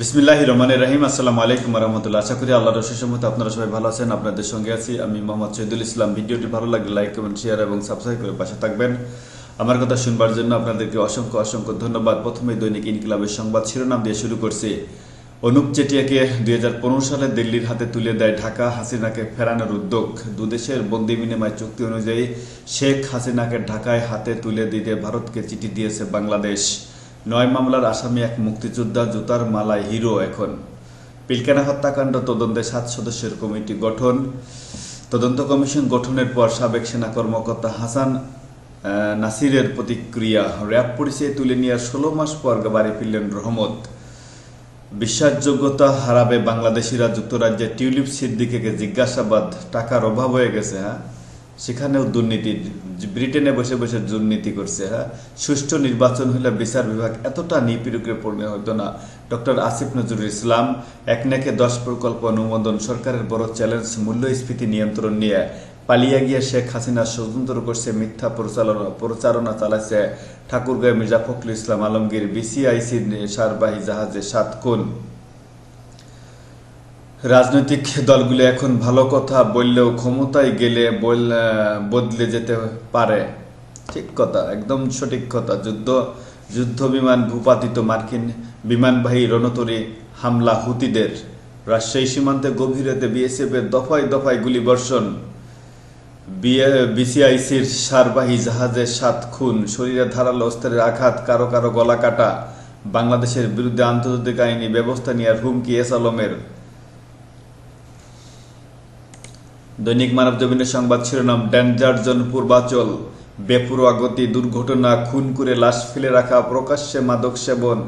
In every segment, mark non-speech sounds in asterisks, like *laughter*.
বিসমিল্লাহ রহমান রাহিম। আসসালামু আলাইকুম রহমতুল্লাহ। আশা করি আল্লাহ রসের মতো আপনারা সবাই ভালো আছেন, আপনাদের সঙ্গে আছি আমি মোহাম্মদ শহীদুল ইসলাম। ভিডিওটি ভালো লাগলে লাইক, কমেন্ট শেয়ার এবং সাবস্ক্রাইব করে পাশে থাকবেন। আমার কথা শুনবার জন্য আপনাদেরকে অসংখ্য অসংখ্য ধন্যবাদ। প্রথমে দৈনিক ইনকিলাবের সংবাদ শিরোনাম দিয়ে শুরু করছি। অনুপ চেটিয়াকে দুই হাজার পনেরো সালে দিল্লির হাতে তুলে দেয় ঢাকা, হাসিনাকে ফেরানোর উদ্যোগ। দুদেশের বন্দি বিনিময় চুক্তি অনুযায়ী শেখ হাসিনাকে ঢাকায় হাতে তুলে দিতে ভারতকে চিঠি দিয়েছে বাংলাদেশ। নয় মামলার আসামি এক মুক্তিযোদ্ধা জুতার মালায় হিরো এখন। পিলকানা হত্যাকাণ্ড তদন্তে সাত সদস্যের কমিটি গঠন। তদন্ত কমিশন গঠনের পর সাবেক সেনা কর্মকর্তা হাসান নাসিরের প্রতিক্রিয়া র্যাব পরিচয়ে তুলে নেওয়ার ষোলো মাস পর বাড়ি ফিরলেন রহমত। বিশ্বাসযোগ্যতা হারাবে বাংলাদেশিরা যুক্তরাজ্যের টিউলিপ সিদ্দিকে জিজ্ঞাসাবাদ, টাকার অভাব হয়ে গেছে হ্যাঁ? সেখানেও দুর্নীতি। ব্রিটেনে বসে বসে দুর্নীতি করছে হ্যাঁ? সুষ্ঠু নির্বাচন হলে বিচার বিভাগ এতটা নিপীড়কে পরিণত হতো না। ডক্টর আসিফ নজরুল ইসলাম, এক নাকে দশ প্রকল্প অনুমোদন, সরকারের বড় চ্যালেঞ্জ, মূল্যস্ফীতি নিয়ন্ত্রণ নিয়ে পালিয়ে গিয়ে শেখ হাসিনা স্বতন্ত্র করছে, মিথ্যা পরিচালনা, প্রচারণা চালাচ্ছে ঠাকুরগাঁও মির্জা ফখরুল ইসলাম আলমগীর, বিসিআইসির সারবাহী জাহাজে সাত খুন। রাজনৈতিক দলগুলো এখন ভালো কথা বললেও ক্ষমতায় গেলে বদলে যেতে পারে। ঠিক কথা, একদম সঠিক কথা। যুদ্ধ যুদ্ধ বিমান ভূপাতিত মার্কিন বিমানবাহী রণতরী হামলা হুতিদের। রাজশাহী সীমান্তে গভীরতে বিএসএফ এর দফায় দফায় গুলিবর্ষণ। বিসিআইসির সারবাহী জাহাজে সাত খুন, শরীরে ধারালো অস্ত্রের আঘাত, কারও কারও গলা কাটা। বাংলাদেশের বিরুদ্ধে আন্তর্জাতিক আইনি ব্যবস্থা নেওয়ার হুমকি এস আলমের। দৈনিক মানব জমিনের সংবাদ শিরোনাম, ডেঞ্জার জোন পূর্বাচল। বেপরোয়া গতি দুর্ঘটনা, খুন করে লাশ ফেলে রাখা প্রকাশ্যে মাদক সেবন।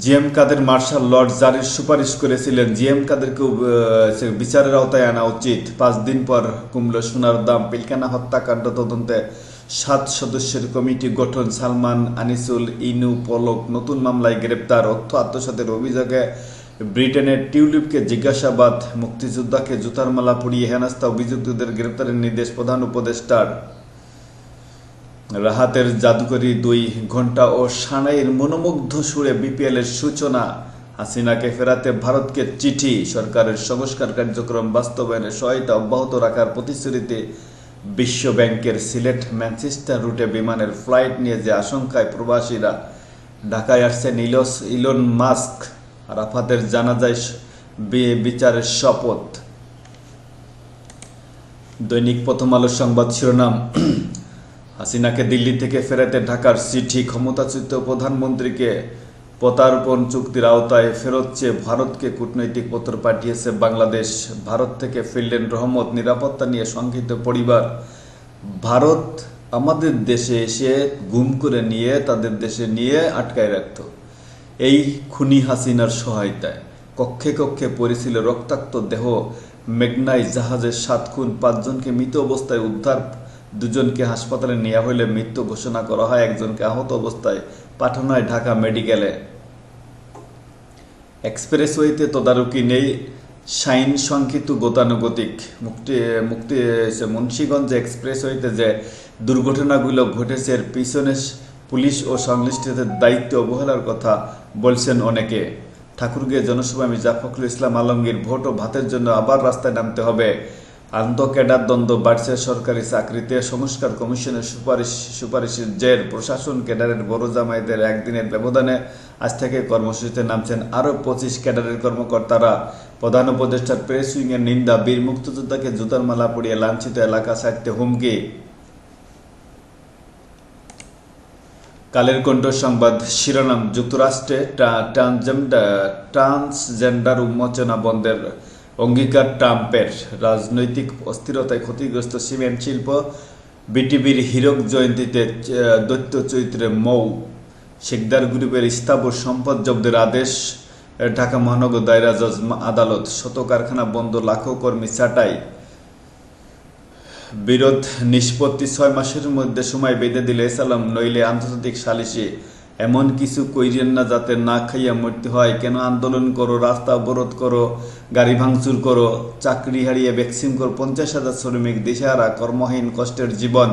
জিএম কাদের মার্শাল লর্ড জারির সুপারিশ করেছিলেন। জিএম কাদেরকেও বিচারের আওতায় আনা উচিত। পাঁচ দিন পর কমল সোনার দাম পিলকানা হত্যাকাণ্ড তদন্তে সাত সদস্যের কমিটি গঠন। সালমান আনিসুল ইনু পলক, নতুন মামলায় গ্রেপ্তার। অর্থ আত্মসাতের অভিযোগে ব্রিটেনের টিউলিপকে জিজ্ঞাসাবাদ, মুক্তিযোদ্ধাকে জুতার মালা পরিয়ে হেনাস্তা অভিযুক্তদের গ্রেপ্তারের নির্দেশ প্রধান উপদেষ্টার। রাহাতের জাদুকরি দুই ঘণ্টা ও সানাইয়ের মনোমুগ্ধ সুরে বিপিএল এর সূচনা। হাসিনাকে ফেরাতে ভারতকে চিঠি, সরকারের সংস্কার কার্যক্রম বাস্তবায়নে সহায়তা অব্যাহত রাখার প্রতিশ্রুতিতে বিশ্ব ব্যাংকের সিলেট ম্যানচেস্টার রুটে বিমানের ফ্লাইট নিয়ে যে আশঙ্কায় প্রবাসীরা ঢাকায় আসছেন ইলস, ইলন মাস্ক। আরাফাতের জানাজায় বিচারের শপথ। দৈনিক প্রথম আলোর সংবাদ শিরোনাম, *clears throat* হাসিনাকে দিল্লি থেকে ফেরাতে ঢাকার চিঠি, ক্ষমতাচ্যুত প্রধানমন্ত্রীকে প্রতারপণ চুক্তির আওতায় ফেরত চেয়ে ভারতকে কূটনৈতিক পত্র পাঠিয়েছে বাংলাদেশ। ভারত থেকে ফিরলেন রহমত, নিরাপত্তা নিয়ে শঙ্কিত পরিবার। ভারত আমাদের দেশে এসে গুম করে নিয়ে, তাদের দেশে নিয়ে আটকায় রাখত। এই খুনি হাসিনার সহায়তায় কক্ষে কক্ষে পড়েছিল রক্তাক্ত দেহ। মেঘনাই জাহাজের সাত খুন, পাঁচজনকে মৃত অবস্থায় উদ্ধার, দুজনকে হাসপাতালে নেওয়া হলে মৃত্যু ঘোষণা করা হয়, একজনকে আহত অবস্থায় পাঠানো হয় ঢাকা মেডিকেলে। এক্সপ্রেসওয়েতে তদারকি নেই, শাইন সংক্ষিপ্ত গতানুগতিক। মুক্তি মুক্তি মুন্সীগঞ্জ এক্সপ্রেসওয়েতে যে দুর্ঘটনাগুলো ঘটেছে, এর পিছনে পুলিশ ও সংশ্লিষ্টদের দায়িত্ব অবহেলার কথা বলছেন অনেকে। ঠাকুরগে জনসভায় মির্জা ফখরুল ইসলাম আলমগীর ভোট ও ভাতের জন্য আবার রাস্তায় নামতে হবে। আন্তঃক্যাডার দ্বন্দ্ব বাড়ছে সরকারি চাকরিতে। সংস্কার কমিশনের সুপারিশ সুপারিশের জের। প্রশাসন ক্যাডারের বড় জামাইদের একদিনের ব্যবধানে আজ থেকে কর্মসূচিতে নামছেন আরও পঁচিশ ক্যাডারের কর্মকর্তারা। প্রধান উপদেষ্টার প্রেস উইংয়ের নিন্দা। বীর মুক্তিযোদ্ধাকে জুতার মালা পরিয়ে লাঞ্ছিত এলাকা ছাড়তে হুমকি। কালের কণ্ঠ সংবাদ শিরোনাম যুক্তরাষ্ট্রে ট্রান্সজেন্ডার উন্মোচনা বন্ধের অঙ্গীকার ট্রাম্পের। রাজনৈতিক অস্থিরতায় ক্ষতিগ্রস্ত সিমেন্ট শিল্প বিটিভির হীরক জয়ন্তীতে দৈত্য চরিত্রে মৌ। শেখদার গ্রুপের স্থাবর সম্পদ জব্দের আদেশ, ঢাকা মহানগর দায়রা জজ আদালত। শত কারখানা বন্ধ, লাখো কর্মী ছাঁটাই। বিরোধ নিষ্পত্তি ছয় মাসের মধ্যে সময় বেঁধে দিলে সালাম, নইলে আন্তর্জাতিক সালিসে এমন কিছু কইরেন না যাতে না খাইয়া মরতে হয়। কেন আন্দোলন করো, রাস্তা অবরোধ করো, গাড়ি ভাঙচুর করো, চাকরি হারিয়ে ভ্যাকসিন করো, পঞ্চাশ হাজার শ্রমিক দিশেহারা, কর্মহীন, কষ্টের জীবন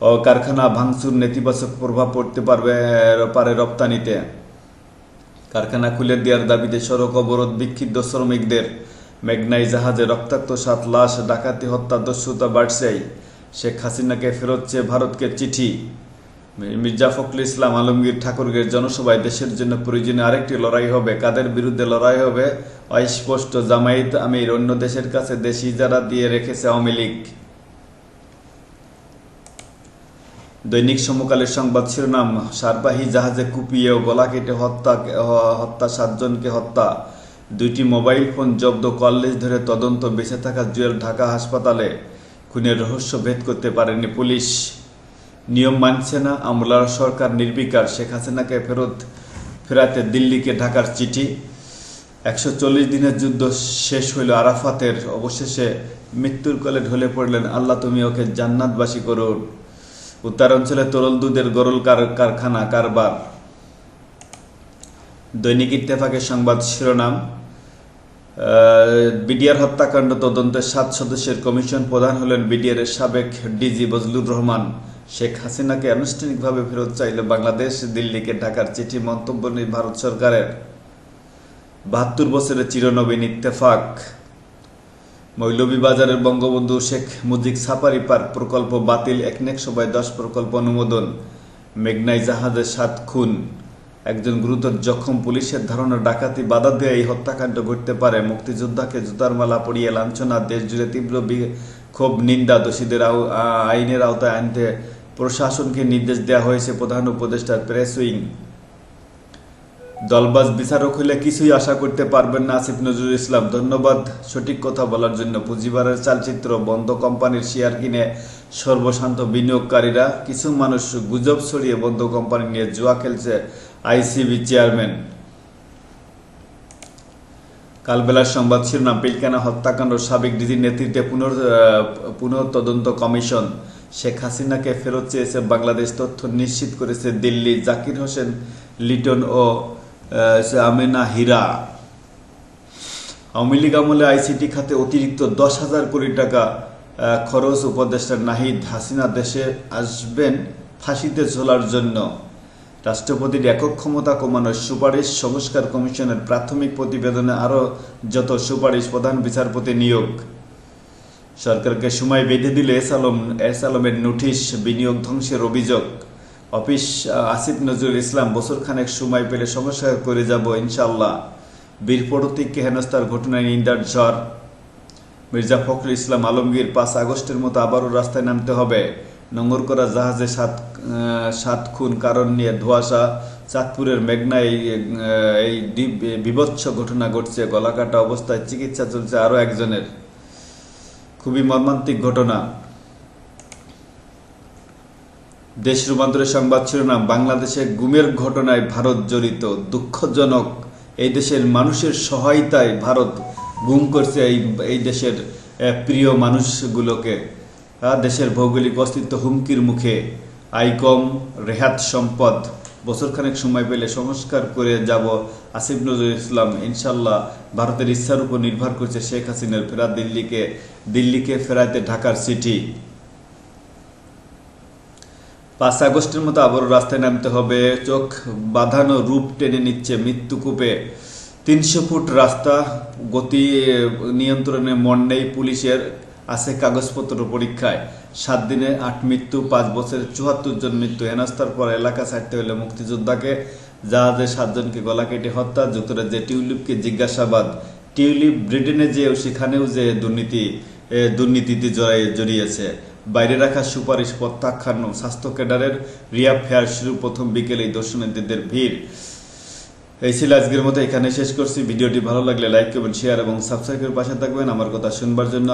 ও কারখানা ভাঙচুর নেতিবাচক প্রভাব পড়তে পারবে পারে রপ্তানিতে। কারখানা খুলে দেওয়ার দাবিতে সড়ক অবরোধ বিক্ষিপ্ত শ্রমিকদের। মেঘনাই জাহাজে রক্তাক্ত সাত লাশ ডাকাতি হত্যা দস্যুতা বাড়ছেই শেখ হাসিনাকে ফেরত চেয়ে ভারতকে চিঠি। মির্জা ফখরুল ইসলাম আলমগীর ঠাকুরগের জনসভায় দেশের জন্য প্রয়োজনে আরেকটি লড়াই হবে। কাদের বিরুদ্ধে লড়াই হবে? অস্পষ্ট জামায়াত আমির অন্য দেশের কাছে দেশি যারা দিয়ে রেখেছে আওয়ামী লীগ। দৈনিক সমকালের সংবাদ শিরোনাম, সারবাহী জাহাজে কুপিয়ে ও গলা কেটে হত্যা হত্যা সাতজনকে হত্যা। দুইটি মোবাইল ফোন জব্দ কলেজ ধরে তদন্ত বেঁচে থাকা জুয়েল ঢাকা হাসপাতালে। খুনের রহস্য ভেদ করতে পারেনি পুলিশ। নিয়ম মানছে না আমলার সরকার নির্বিকার। শেখ হাসিনাকে ফেরত ফেরাতে দিল্লিকে ঢাকার চিঠি। একশো চল্লিশ দিনের যুদ্ধ শেষ হইল আরাফাতের। অবশেষে মৃত্যুর কলে ঢলে পড়লেন, আল্লাহ, তুমি ওকে জান্নাতবাসী করুন উত্তরাঞ্চলে তরল দুধের গরল কার- কারখানা, কারবার। দৈনিক ইত্তেফাকের সংবাদ শিরোনাম বিডিআর হত্যাকাণ্ড তদন্তের সাত সদস্যের কমিশন প্রধান হলেন বিডিআর এর সাবেক ডিজি বজলুর রহমান। শেখ হাসিনাকে আনুষ্ঠানিকভাবে ফেরত চাইল বাংলাদেশ, দিল্লিকে ঢাকার চিঠি মন্তব্য নিয়ে ভারত সরকারের। বাহাত্তর বছরের চিরনবীন ইত্তেফাক। মৌলভীবাজারের বঙ্গবন্ধু শেখ মুজিব সাফারি পার্ক প্রকল্প বাতিল, একনেক সভায় দশ প্রকল্প অনুমোদন। মেঘনাই জাহাজে সাত খুন। একজন গুরুতর জখম পুলিশের ধারণা, ডাকাতি, বাধা দিয়ে এই হত্যাকাণ্ড ঘটতে পারে। মুক্তিযোদ্ধাকে জুতার মালা পরিয়ে লাঞ্ছনা দেশ জুড়ে তীব্র ক্ষোভ, নিন্দা দোষীদের আইনের আওতায় আনতে প্রশাসনকে নির্দেশ দেওয়া হয়েছে প্রধান উপদেষ্টার প্রেস উইং। দলবাজ বিচারক হলে কিছুই আশা করতে পারবেন না আসিফ নজরুল ইসলাম। ধন্যবাদ সঠিক কথা বলার জন্য। পুঁজিবারের চালচিত্র বন্ধ কোম্পানির শেয়ার কিনে সর্বশান্ত বিনিয়োগকারীরা, কিছু মানুষ গুজব ছড়িয়ে বন্ধ কোম্পানি নিয়ে জুয়া খেলছে আইসিবি চেয়ারম্যান। কালবেলার সংবাদ শিরোনাম পিলকানা হত্যাকাণ্ড, সাবেক ডিজির নেতৃত্বে পুনর পুনঃ তদন্ত কমিশন। শেখ হাসিনাকে ফেরত চেয়েছে বাংলাদেশ, তথ্য নিশ্চিত করেছে দিল্লি। জাকির হোসেন, লিটন ও আমেনা হীরা। আওয়ামী লীগ আমলে আইসিটি খাতে অতিরিক্ত দশ হাজার কোটি টাকা খরচ উপদেষ্টা নাহিদ হাসিনা দেশে আসবেন ফাঁসিতে ঝোলার জন্য। রাষ্ট্রপতির একক ক্ষমতা কমানোর সুপারিশ সংস্কার কমিশনের প্রাথমিক প্রতিবেদনে আরও যত সুপারিশ প্রধান বিচারপতি নিয়োগ। সরকারকে সময় বেঁধে দিলে এস আলম, এস আলমের নোটিশ বিনিয়োগ ধ্বংসের অভিযোগ। অফিস আসিফ নজরুল ইসলাম বছর খানেক সময় পেলে সংস্কার করে যাব ইনশাল্লাহ বীর প্রতীককে হেনস্থার ঘটনায় নিন্দার ঝড়। মির্জা ফখরুল ইসলাম আলমগীর পাঁচ আগস্টের মতো আবারও রাস্তায় নামতে হবে। নোংর করা জাহাজে সাত সাত খুন কারণ নিয়ে ধোয়াশা। চাঁদপুরের মেঘনায় এই, বিভৎস ঘটনা ঘটছে। গলাকাটা অবস্থায় চিকিৎসা চলছে আরও একজনের। খুবই মর্মান্তিক ঘটনা। দেশ রূপান্তরের সংবাদ শিরোনাম বাংলাদেশে গুমের ঘটনায় ভারত জড়িত। দুঃখজনক এই দেশের মানুষের সহায়তায় ভারত গুম করছে এই এই দেশের প্রিয় মানুষগুলোকে। দেশের ভৌগোলিক অস্তিত্ব হুমকির মুখে আইকম, রেহাত সম্পদ, বছরখানেক সময় পেলে সংস্কার করে যাব আসিফ নজরুল ইসলাম। ইনশাল্লাহ ভারতের ইচ্ছার উপর নির্ভর করছে শেখ হাসিনার ফেরা দিল্লিকে দিল্লিকে ফেরাতে ঢাকার সিটি। পাঁচ আগস্টের মতো আবারও রাস্তায় নামতে হবে। চোখ বাঁধানো রূপ টেনে নিচ্ছে মৃত্যুকূপে তিনশো ফুট রাস্তা, গতি, নিয়ন্ত্রণে মন নেই পুলিশের। আছে কাগজপত্র পরীক্ষায়। সাত দিনে আট মৃত্যু, পাঁচ বছরে চুয়াত্তর জন মৃত্যু। হেনস্থার পর এলাকা ছাড়তে হলে মুক্তিযোদ্ধাকে জাহাজে সাতজনকে গলা কেটে হত্যা যুক্তরাজ্যে টিউলিপকে জিজ্ঞাসাবাদ। টিউলিপ ব্রিটেনে যেও সেখানেও যে দুর্নীতি দুর্নীতিতে জড়াই, জড়িয়েছে। বাইরে রাখা সুপারিশ প্রত্যাখ্যান স্বাস্থ্য ক্যাডারের রিয়া ফেয়ার শুরু প্রথম বিকেলেই দর্শনার্থীদের ভিড়। এই ছিল আজকের মতো এখানে শেষ করছি। ভিডিওটি ভালো লাগলে লাইক করবেন, শেয়ার এবং সাবস্ক্রাইবের করে পাশে থাকবেন। আমার কথা শুনবার জন্য